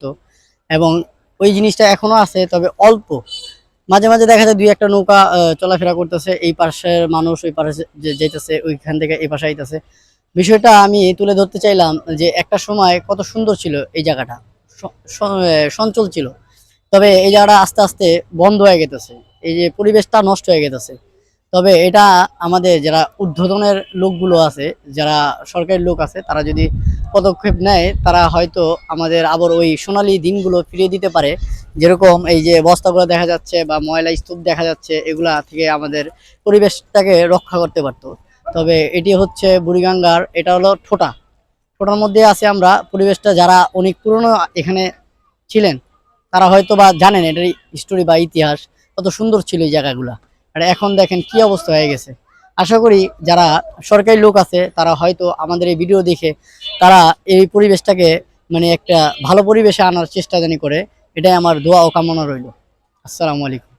থাকতো এবং ওই জিনিসটা এখনও আছে, তবে অল্প। মাঝে মাঝে দেখা যায় দুই একটা নৌকা চলাফেরা করতেছে, এই পাশের মানুষ ওই পাশে যেতেছে ওইখান থেকে এই পাশে আইতেছে। বিষয়টা আমি তুলে ধরতে চাইলাম যে একটা সময় কত সুন্দর ছিল এই জায়গাটা সঞ্চল ছিল। তবে এই জায়গাটা আস্তে আস্তে বন্ধ হয়ে গেতেছে। এই যে পরিবেশটা নষ্ট হয়ে গেতেছে। তবে এটা আমাদের যারা ঊর্ধ্বতনের লোকগুলো আছে, যারা সরকারি লোক আছে, তারা যদি পদক্ষেপ নেয়, তারা হয়তো আমাদের আবার ওই সোনালী দিনগুলো ফিরিয়ে দিতে পারে। যেরকম এই যে বস্তাগুলো দেখা যাচ্ছে বা ময়লা স্তূপ দেখা যাচ্ছে, এগুলা থেকে আমাদের পরিবেশটাকে রক্ষা করতে পারতো। তবে এটি হচ্ছে বুড়িগঙ্গার, এটা হলো ঠোঁটা। ঠোঁটার মধ্যে আছে আমরা, পরিবেশটা যারা অনেক পুরনো এখানে ছিলেন, তারা হয়তো বা জানেন এটার হিস্টোরি বা ইতিহাস, কত সুন্দর ছিল এই জায়গাগুলা। আর এখন দেখেন কি অবস্থা হয়ে গেছে। আশা করি যারা সরকারি লোক আছে, তারা হয়তো আমাদের এই ভিডিও দেখে তারা এই পরিবেশটাকে মানে একটা ভালো পরিবেশে আনার চেষ্টা জানি করে। এটাই আমার দোয়া ও কামনা রইল। আসসালামু আলাইকুম।